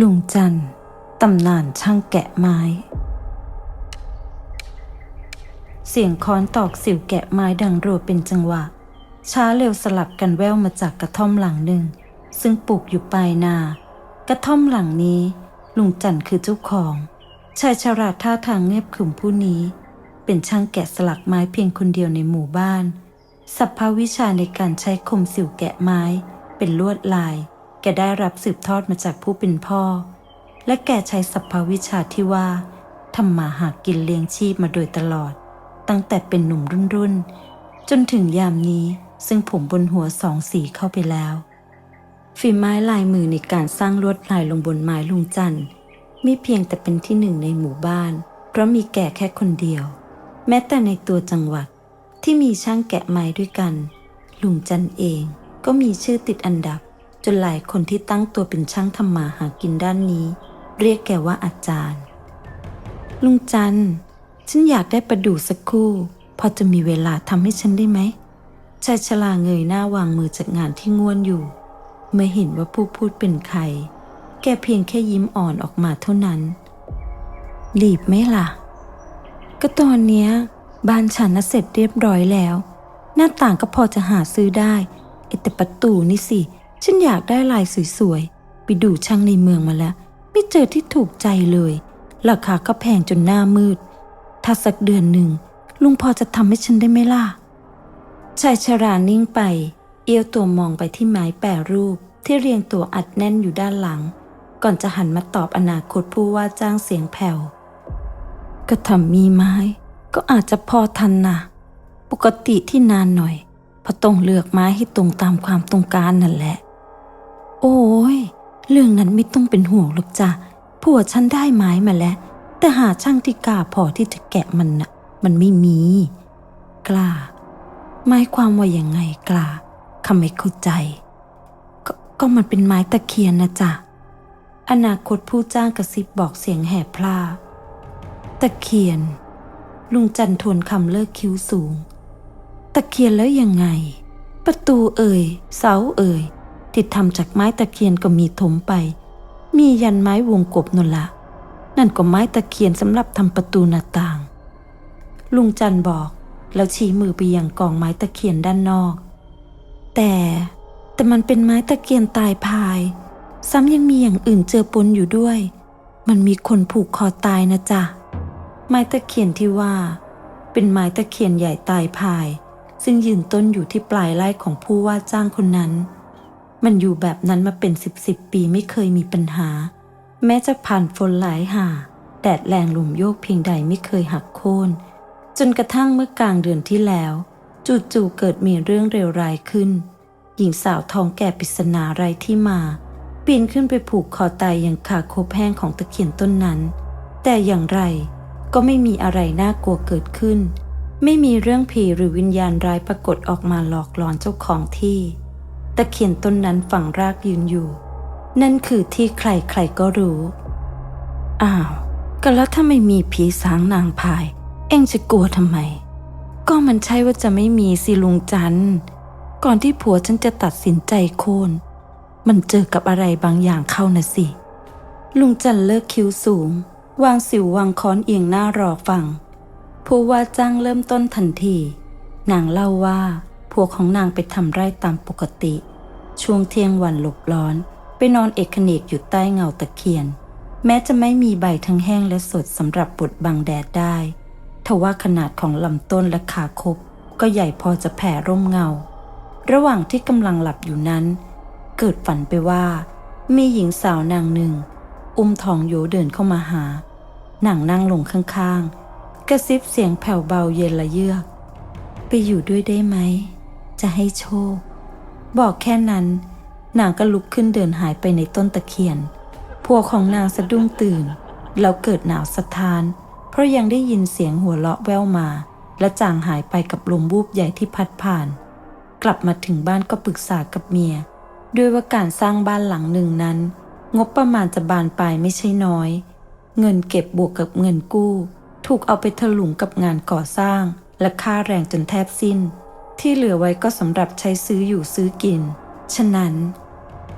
ลุงจันตำนานช่างแกะไม้ เสียงค้อนตอกสิวแกะไม้ดังรัวเป็นจังหวะ ช้าเร็วสลับกันแว่วมาจากกระท่อมหลังหนึ่ง ซึ่งปลูกอยู่ปลายนา กระท่อมหลังนี้ ลุงจันคือเจ้าของชายชาราท่าทางเงียบขรึมผู้นี้ เป็นช่างแกะสลักไม้เพียงคนเดียวในหมู่บ้านสัพพวิชาในการใช้คมสิวแกะไม้ เป็นลวดลาย แกได้รับสืบทอดมาจากผู้เป็นพ่อ และแกใช้สัพพวิชาที่ว่าทำมาหากินเลี้ยงชีพมาโดยตลอด ตั้งแต่เป็นหนุ่มรุ่นรุ่น จนถึงยามนี้ซึ่งผมบนหัวสองสีเข้าไปแล้ว ฝีไม้ลายมือในการสร้างลวดลายลงบนไม้ลุงจันทร์ไม่เพียงแต่เป็นที่หนึ่งในหมู่บ้าน เพราะมีแก่แค่คนเดียว แม้แต่ในตัวจังหวัดที่มีช่างแกะไม้ด้วยกัน ลุงจันเองก็มีชื่อติดอันดับ จนหลายคนที่ตั้งตัวเป็นช่างทำมาหากินด้านนี้ เรียกแกว่าอาจารย์ ลุงจันฉันอยากได้ประดู่สักคู่ พอจะมีเวลาทำให้ฉันได้ไหมชายชราเงยหน้าวางมือจากงานที่ง่วนอยู่ เมื่อเห็นว่าผู้พูดเป็นใคร แกเพียงแค่ยิ้มอ่อนออกมาเท่านั้นรีบไหมล่ะ ก็ตอนเนี้ยบ้านฉันน่ะเสร็จเรียบร้อยแล้ว หน้าต่างก็พอจะหาซื้อได้ไอ้แต่ประตูนี่สิ ฉันอยากได้ลายสวยๆ ไปดูช่างในเมืองมาแล้ว ไม่เจอที่ถูกใจเลย ราคาก็แพงจนหน้ามืด ถ้าสักเดือนหนึ่ง ลุงพอจะทำให้ฉันได้ไหมล่ะ ชายชรานิ่งไป เอียวตัวมองไปที่ไม้แปรรูปที่เรียงตัวอัดแน่นอยู่ด้านหลัง ก่อนจะหันมาตอบอนาคตผู้ว่าจ้างเสียงแผ่วก็ทำมีไม้ ก็อาจจะพอทันนะปกติที่นานหน่อยเพราะต้องเลือกไม้ให้ตรงตามความต้องการนั่นแหละ โอ้ย เรื่องนั้นไม่ต้องเป็นห่วงหรอกจ้ะผัวฉันได้ไม้มาแล้ว แต่หาช่างที่กล้าพอที่จะแกะมันน่ะ มันไม่มี กล้า หมายความว่ายังไงกล้าข้าไม่เข้าใจก็ก็มันเป็นไม้ตะเคียนนะจ๊ะ อนาคตผู้จ้างกระซิบบอกเสียงแหบพร่าตะเคียน ลุงจันทวนคำเลิกคิ้วสูง ตะเคียนแล้วยังไง ประตูเอ่ย เสาเอ่ย ที่ทำจากไม้ตะเคียนก็มีถมไป มียันไม้วงกบนนละ นั่นก็ไม้ตะเคียนสำหรับทำประตูหน้าต่าง ลุงจันบอกแล้วชี้มือไปยังกองไม้ตะเคียนด้านนอก แต่แต่มันเป็นไม้ตะเคียนตายพาย ซ้ำยังมีอย่างอื่นเจอปนอยู่ด้วย มันมีคนผูกคอตายนะจ๊ะไม้ตะเคียนที่ว่า เป็นไม้ตะเคียนใหญ่ตายพาย ซึ่งยืนต้นอยู่ที่ปลายไร่ของผู้ว่าจ้างคนนั้น มันอยู่แบบนั้นมาเป็นสิบสิบปีไม่เคยมีปัญหา แม้จะผ่านฝนหลายหาแดดแรงลมโยกเพียงใดไม่เคยหักโค่นจนกระทั่งเมื่อกลางเดือนที่แล้วจู่ๆเกิดมีเรื่องเลวร้ายขึ้น หญิงสาวท้องแก่ปริศนาไรที่มาปีนขึ้นไปผูกคอตายอย่างขาโคบแห้งของตะเคียนต้นนั้น แต่อย่างไรก็ไม่มีอะไรน่ากลัวเกิดขึ้น ไม่มีเรื่องผีหรือวิญญาณร้ายปรากฏออกมาหลอกหลอนเจ้าของที่ ตะเคียนต้นนั้นฝังรากยืนอยู่ นั่นคือที่ใครใครก็รู้ อ้าว ก็แล้วถ้าไม่มีผีสางนางพาย เอ็งจะกลัวทำไม ก็มันใช่ว่าจะไม่มีสิลุงจันก่อนที่ผัวฉันจะตัดสินใจโค่นมันเจอกับอะไรบางอย่างเข้านะสิ ลุงจันเลิกคิ้วสูง วางสิววางค้อนเอียงหน้ารอฟังผู้ว่าจ้างเริ่มต้นทันที นางเล่าว่าผัวของนางไปทำไร่ตามปกติ ช่วงเที่ยงวันหลบร้อน ไปนอนเอกเนกอยู่ใต้เงาตะเคียน แม้จะไม่มีใบทั้งแห้งและสดสำหรับบดบังแดดได้ทว่าขนาดของลำต้นและขาคบ ก็ใหญ่พอจะแผ่ร่มเงา ระหว่างที่กำลังหลับอยู่นั้น เกิดฝันไปว่า มีหญิงสาวนางหนึ่ง อุ้มทองโยเดินเข้ามาหา นางนั่งลงข้างๆ กระซิบเสียงแผ่วเบาเย็นละเยือก ไปอยู่ด้วยได้ไหม จะให้โชค บอกแค่นั้น นางก็ลุกขึ้นเดินหายไปในต้นตะเคียนผัวของนางสะดุ้งตื่น แล้วเกิดหนาวสะท้าน เพราะยังได้ยินเสียงหัวเราะแว่วมา และจางหายไปกับลมวูบใหญ่ที่พัดผ่าน กลับมาถึงบ้านก็ปรึกษากับเมีย ด้วยว่าการสร้างบ้านหลังหนึ่งนั้น งบประมาณจะบานปลายไม่ใช่น้อย เงินเก็บบวกกับเงินกู้ ถูกเอาไปถลุงกับงานก่อสร้าง และค่าแรงจนแทบสิ้น ที่เหลือไว้ก็สำหรับใช้ซื้ออยู่ซื้อกิน ฉะนั้น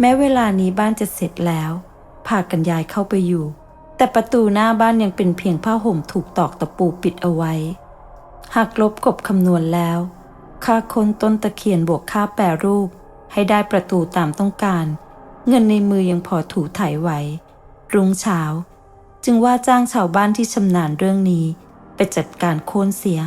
แม้เวลานี้บ้านจะเสร็จแล้วพากันย้ายเข้าไปอยู่ แต่ประตูหน้าบ้านยังเป็นเพียงผ้าห่มถูกตอกตะปูปิดเอาไว้ หากลบกบคำนวณแล้ว ค่าคนต้นตะเคียนบวกค่าแปรรูป ให้ได้ประตูตามต้องการ เงินในมือยังพอถูถ่ายไหว รุ่งเช้า จึงว่าจ้างชาวบ้านที่ชำนาญเรื่องนี้ ไปจัดการโค่นเสีย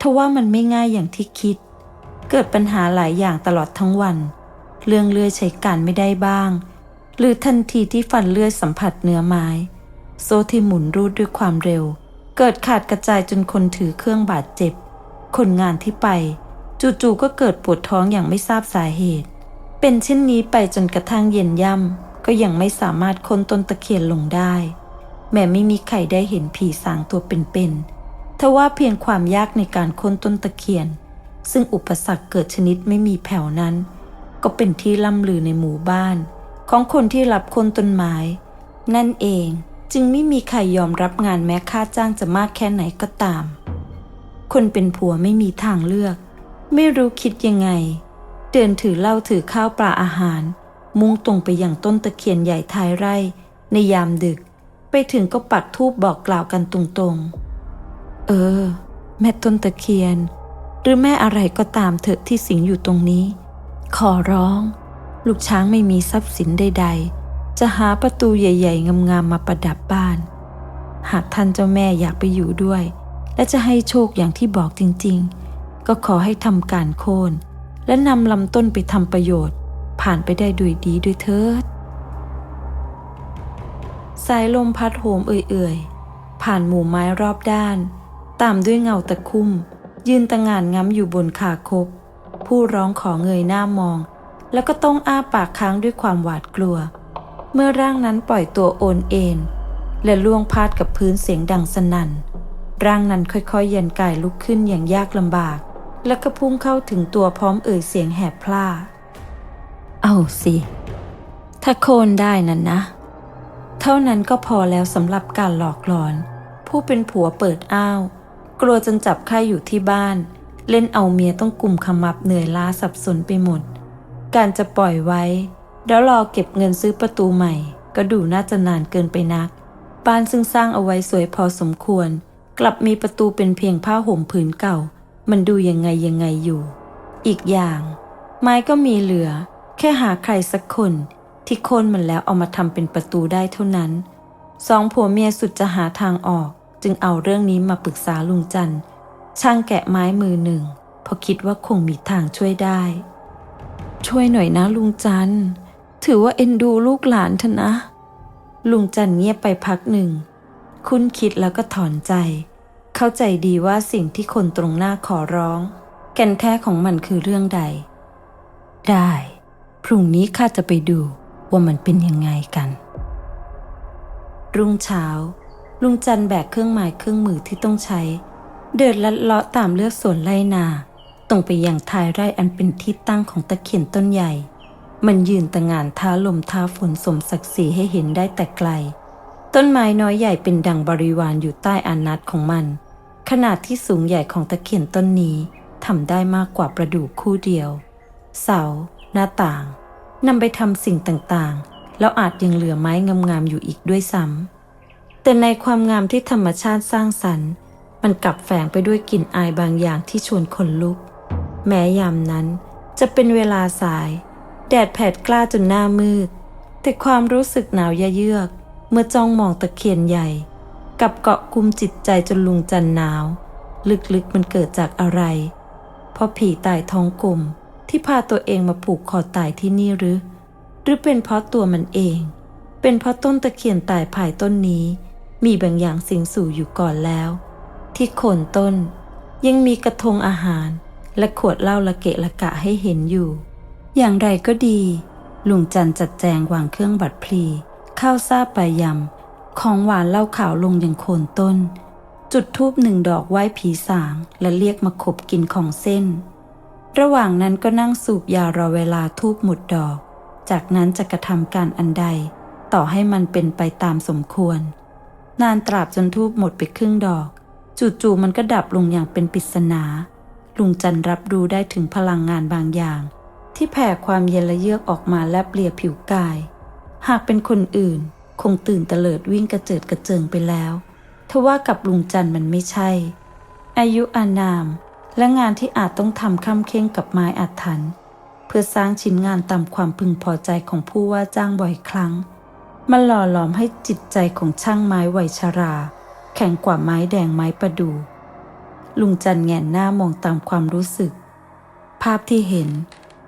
ทว่ามันไม่ง่ายอย่างที่คิด เกิดปัญหาหลายอย่างตลอดทั้งวัน เรื่องเลื่อยใช้การไม่ได้บ้าง หรือทันทีที่ฟันเลื่อยสัมผัสเนื้อไม้ โซ่ที่หมุนรูดด้วยความเร็ว เกิดขาดกระจายจนคนถือเครื่องบาดเจ็บ คนงานที่ไป จู่ๆก็เกิดปวดท้องอย่างไม่ทราบสาเหตุ เป็นเช่นนี้ไปจนกระทั่งเย็นย่ำก็ยังไม่สามารถค้นต้นตะเคียนลงได้ แม้ไม่มีใครได้เห็นผีสางตัวเป็นๆทว่าเพียงความยากในการค้นต้นตะเคียน ซึ่งอุปสรรคเกิดชนิดไม่มีแผ่วนั้น ก็เป็นที่ล่ำลือในหมู่บ้าน ของคนที่รับคนต้นไม้ นั่นเองจึงไม่มีใครยอมรับงานแม้ค่าจ้างจะมากแค่ไหนก็ตาม คนเป็นผัวไม่มีทางเลือก ไม่รู้คิดยังไง เดินถือเหล้าถือข้าวปลาอาหาร มุ่งตรงไปอยังต้นตะเคียนใหญ่ท้ายไร่ ในยามดึก ไปถึงก็ปักธูปบอกกล่าวกันตรงๆ เออ แม่ต้นตะเคียน หรือแม่อะไรก็ตามเถอะที่สิงอยู่ตรงนี้ ขอร้อง ลูกช้างไม่มีทรัพย์สินใด ๆ จะหาประตูใหญ่ ๆ งามๆมาประดับบ้าน หากท่านเจ้าแม่อยากไปอยู่ด้วย และจะให้โชคอย่างที่บอกจริง ๆ ก็ขอให้ทำการโค่นและนำลำต้นไปทำประโยชน์ ผ่านไปได้ด้วยดีด้วยเถิดสายลมพัดโหมเอื่อยๆผ่านหมู่ไม้รอบด้าน ตามด้วยเงาตะคุ่ม ยืนตะงานง้ำอยู่บนขาคบ ผู้ร้องขอเงยหน้ามอง แล้วก็ต้องอ้าปากค้างด้วยความหวาดกลัว เมื่อร่างนั้นปล่อยตัวโอนเอ็นและล่วงพาดกับพื้นเสียงดังสนั่น ร่างนั้นค่อยๆยันกายลุกขึ้นอย่างยากลำบาก แล้วก็พุ่งเข้าถึงตัวพร้อมเอ่ยเสียงแหบพล่า เอาสิ ถ้าโคนได้นั่นนะ เท่านั้นก็พอแล้วสำหรับการหลอกหลอน ผู้เป็นผัวเปิดอ้าว กลัวจนจับค่ายอยู่ที่บ้าน เล่นเอาเมียต้องกลุ่มขมับเหนื่อยล้าสับสนไปหมด การจะปล่อยไว้ แล้วรอเก็บเงินซื้อประตูใหม่ ก็ดูน่าจะนานเกินไปนัก บ้านซึ่งสร้างเอาไว้สวยพอสมควร กลับมีประตูเป็นเพียงผ้าห่มผืนเก่า มันดูยังไงยังไงอยู่ อีกอย่าง ไม้ก็มีเหลือ แค่หาใครสักคนที่โค่นมันแล้วเอามาทำเป็นประตูได้เท่านั้น สองผัวเมียสุดจะหาทางออก จึงเอาเรื่องนี้มาปรึกษาลุงจันช่างแกะไม้มือหนึ่งเพราะคิดว่าคงมีทางช่วยได้ ช่วยหน่อยนะลุงจันถือว่าเอ็นดูลูกหลานเถอะนะ ลุงจันเงียบไปพักหนึ่ง คุ้นคิดแล้วก็ถอนใจ เข้าใจดีว่าสิ่งที่คนตรงหน้าขอร้อง แก่นแท้ของมันคือเรื่องใด ได้ พรุ่งนี้ข้าจะไปดูว่ามันเป็นยังไงกัน รุ่งเช้า ลุงจันแบกเครื่องหมายเครื่องมือที่ต้องใช้ เดินลัดเลาะตามเลือกสวนไรนา ตรงไปยังท้ายไร่อันเป็นที่ตั้งของตะเคียนต้นใหญ่ มันยืนตะงานท้าลมท้าฝนสมศักดิ์ศรีให้เห็นได้แต่ไกล ต้นไม้น้อยใหญ่เป็นดังบริวารอยู่ใต้อานัตของมัน ขนาดที่สูงใหญ่ของตะเคียนต้นนี้ทำได้มากกว่าประดู่คู่เดียว เสา หน้าต่างนำไปทำสิ่งต่างๆ แล้วอาจยังเหลือไม้งามๆอยู่อีกด้วยซ้ำ แต่ในความงามที่ธรรมชาติสร้างสรรค์ มันกลับแฝงไปด้วยกลิ่นอายบางอย่างที่ชวนขนลุก แม้ยามนั้นจะเป็นเวลาสาย แดดแผดกล้าจนหน้ามืด แต่ความรู้สึกหนาวยะเยือก เมื่อจ้องมองตะเคียนใหญ่ กับเกาะกุมจิตใจจนลุงจันหนาว ลึกๆมันเกิดจากอะไรเพราะผีตายท้องกลมที่พาตัวเองมาผูกคอตายที่นี่หรือ หรือเป็นเพราะตัวมันเอง เป็นเพราะต้นตะเคียนตายภายต้นนี้ มีบางอย่างสิงสู่อยู่ก่อนแล้ว ที่โคนต้น ยังมีกระทงอาหาร และขวดเหล้าละเกะละกะให้เห็นอยู่ อย่างไรก็ดี ลุงจันจัดแจงวางเครื่องบัตรพลีข้าวซาปลายำของหวานเหล้าขาวลงยังโคนต้น จุดทูบหนึ่งดอกไหว้ผีสาง และเรียกมาขบกินของเส้น ระหว่างนั้นก็นั่งสูบยารอเวลาทูบหมดดอก จากนั้นจะกระทำการอันใด ต่อให้มันเป็นไปตามสมควร นานตราบจนทูบหมดไปครึ่งดอก จู่ๆมันก็ดับลงอย่างเป็นปริศนา ลุงจันรับรู้ได้ถึงพลังงานบางอย่าง ที่แผ่ความเย็นและเยือกออกมาแลบเปลี่ยผิวกาย หากเป็นคนอื่น คงตื่นเตลิดวิ่งกระเจิดกระเจิงไปแล้วทว่ากับลุงจันมันไม่ใช่ อายุอานาม และงานที่อาจต้องทำค่ำเค้งกับไม้อัดถันเพื่อสร้างชิ้นงานตามความพึงพอใจของผู้ว่าจ้างบ่อยครั้ง มันหล่อหลอมให้จิตใจของช่างไม้วัยชรา แข็งกว่าไม้แดงไม้ประดูลุงจันแงนหน้ามองตามความรู้สึก ภาพที่เห็น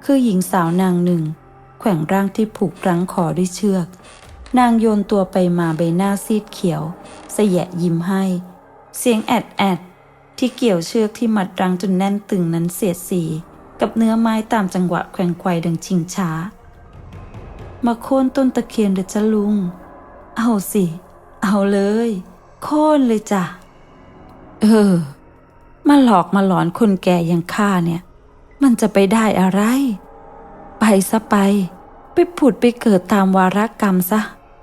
คือหญิงสาวนางหนึ่ง แขว่งร่างที่ผูกรั้งคอด้วยเชือก นางโยนตัวไปมาใบหน้าซีดเขียว เสยะยิ้มให้ เสียงแอดแอดที่เกี่ยวเชือกที่มัดรั้งจนแน่นตึงนั้นเสียดสี กับเนื้อไม้ตามจังหวะแขว่งไกวดังชิงช้า มาโค่นต้นตะเคียนเด้อจ้ะลุง เอาสิ เอาเลย โค่นเลยจ้ะ เออ มาหลอกมาหลอนคนแก่อย่างข้าเนี่ย มันจะไปได้อะไร ไปซะไป ไปผุดไปเกิดตามวารกรรมซะ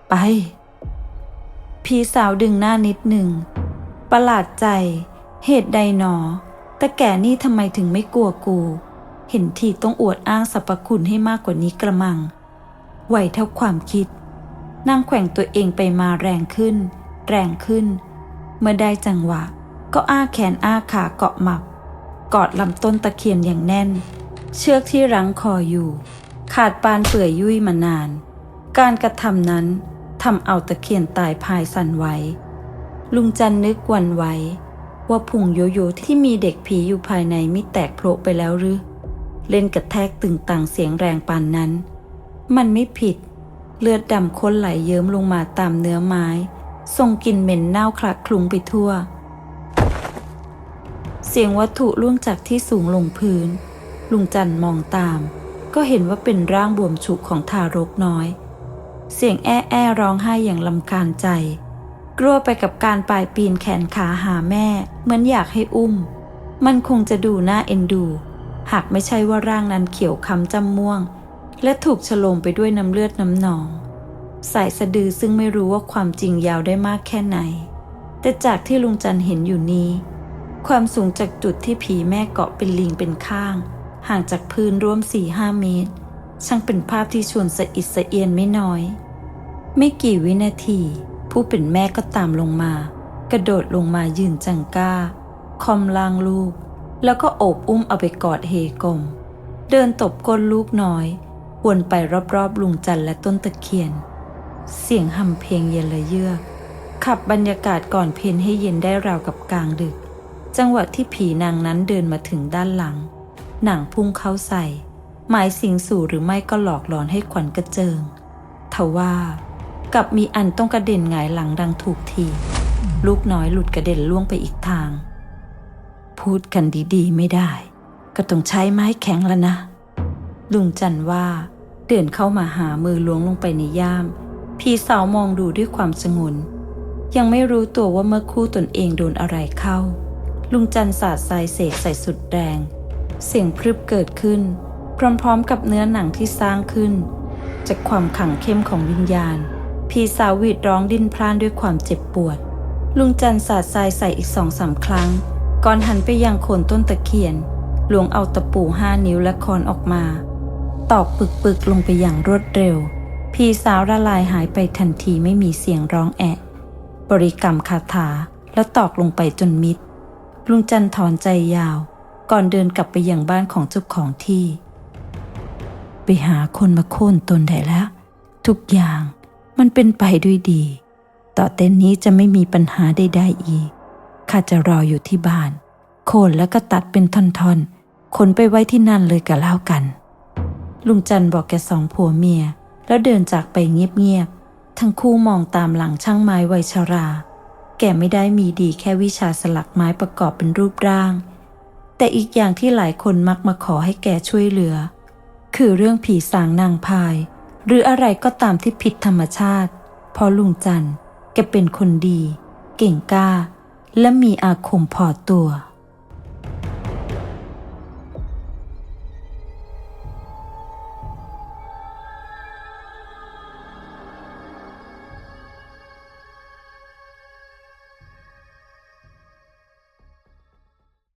ไปพี่สาวดึงหน้านิดหนึ่ง ประหลาดใจ เหตุใดหนอ แต่แก่นี่ทำไมถึงไม่กลัวกู เห็นทีต้องอวดอ้างสรรพคุณให้มากกว่านี้กระมัง ไหวเท่าความคิด นางแขว่งตัวเองไปมาแรงขึ้น แรงขึ้น เมื่อได้จังหวะ ก็อ้าแขนอ้าขาเกาะหมับ กอดลำต้นตะเคียนอย่างแน่น เชือกที่รั้งคออยู่ ขาดปานเปื่อยยุ่ยมานาน การกระทำนั้นทำเอาตะเคียนตายพายสั่นไหวลุงจันนึกวันไหวว่าพุงโยโย่ที่มีเด็กผีอยู่ภายในมิแตกโผล่ไปแล้วหรือ เล่นกระแทกตึงต่างเสียงแรงปานนั้น มันไม่ผิด เลือดดำข้นไหลเยิ้มลงมาตามเนื้อไม้ส่งกลิ่นเหม็นเน่าคละคลุ้งไปทั่ว เสียงวัตถุล่วงจากที่สูงลงพื้น ลุงจันมองตาม ก็เห็นว่าเป็นร่างบวมฉุกของทารกน้อย เสียงแอ้แอร้องไห้อย่างลำคาญใจ กลัวไปกับการปลายปีนแขนขาหาแม่ เหมือนอยากให้อุ้ม มันคงจะดูน่าเอ็นดู หากไม่ใช่ว่าร่างนั้นเขียวคำจำม่วง และถูกฉลมไปด้วยน้ำเลือดน้ำหนอง สายสะดือซึ่งไม่รู้ว่าความจริงยาวได้มากแค่ไหน แต่จากที่ลุงจันเห็นอยู่นี้ ความสูงจากจุดที่ผีแม่เกาะเป็นลิงเป็นข้าง ห่างจากพื้นร่วมสี่ห้าเมตร ช่างเป็นภาพที่ชวนสะอิดสะเอียนไม่น้อย ไม่กี่วินาที ผู้เป็นแม่ก็ตามลงมา กระโดดลงมายืนจังก้า คอมลางลูก แล้วก็โอบอุ้มเอาไปกอดเฮกลมเดินตบก้นลูกน้อย วนไปรอบๆลุงจันและต้นตะเคียน เสียงหำเพลงเย็นละเยือกขับบรรยากาศก่อนเพลนให้เย็นได้ราวกับกลางดึก จังหวะที่ผีนางนั้นเดินมาถึงด้านหลัง หนังพุ่งเข้าใส่ หมายสิงสู่หรือไม่ก็หลอกหลอนให้ขวัญกระเจิงทว่ากับมีอันต้องกระเด็นหงายหลังดังถูกทีลูกน้อยหลุดกระเด็นล่วงไปอีกทาง พูดกันดีๆ ไม่ได้ ก็ต้องใช้ไม้แข็งแล้วนะ ลุงจันว่า เดินเข้ามาหามือล้วงลงไปในย่ามพี่สาวมองดูด้วยความสงนยังไม่รู้ตัวว่าเมื่อคู่ตนเองโดนอะไรเข้า ลุงจันสาดทรายเสกใส่สุดแรง เสียงพรึบเกิดขึ้น พร้อมๆกับเนื้อหนังที่สร้างขึ้น จากความขังเข้มของวิญญาณพี่สาวหวีดร้องดิ้นพล่านด้วยความเจ็บปวด ลุงจันสาดทรายใส่อีกสองสามครั้ง ก่อนหันไปยังโคนต้นตะเคียนหลวงเอาตะปูห้านิ้วและคอนออกมา ตอกปึกๆลงไปอย่างรวดเร็ว พี่สาวละลายหายไปทันทีไม่มีเสียงร้องแอะบริกรรมคาถาแล้วตอกลงไปจนมิด ลุงจันถอนใจยาว ก่อนเดินกลับไปยังบ้านของเจ้าของที่ ไปหาคนมาโค่นตนได้แล้ว ทุกอย่างมันเป็นไปด้วยดี ต่อเต้นนี้จะไม่มีปัญหาใดๆอีก ข้าจะรออยู่ที่บ้าน โค่นแล้วก็ตัดเป็นท่อนๆ ขนไปไว้ที่นั่นเลยก็แล้วกัน ลุงจันบอกแกสองผัวเมีย แล้วเดินจากไปเงียบๆ ทั้งคู่มองตามหลังช่างไม้วัยชรา แกไม่ได้มีดีแค่วิชาสลักไม้ประกอบเป็นรูปร่าง แต่อีกอย่างที่หลายคนมักมาขอให้แกช่วยเหลือ คือเรื่องผีสางนางพาย หรืออะไรก็ตามที่ผิดธรรมชาติเพราะลุงจันแกเป็นคนดี เก่งกล้า และมีอาคมพอตัว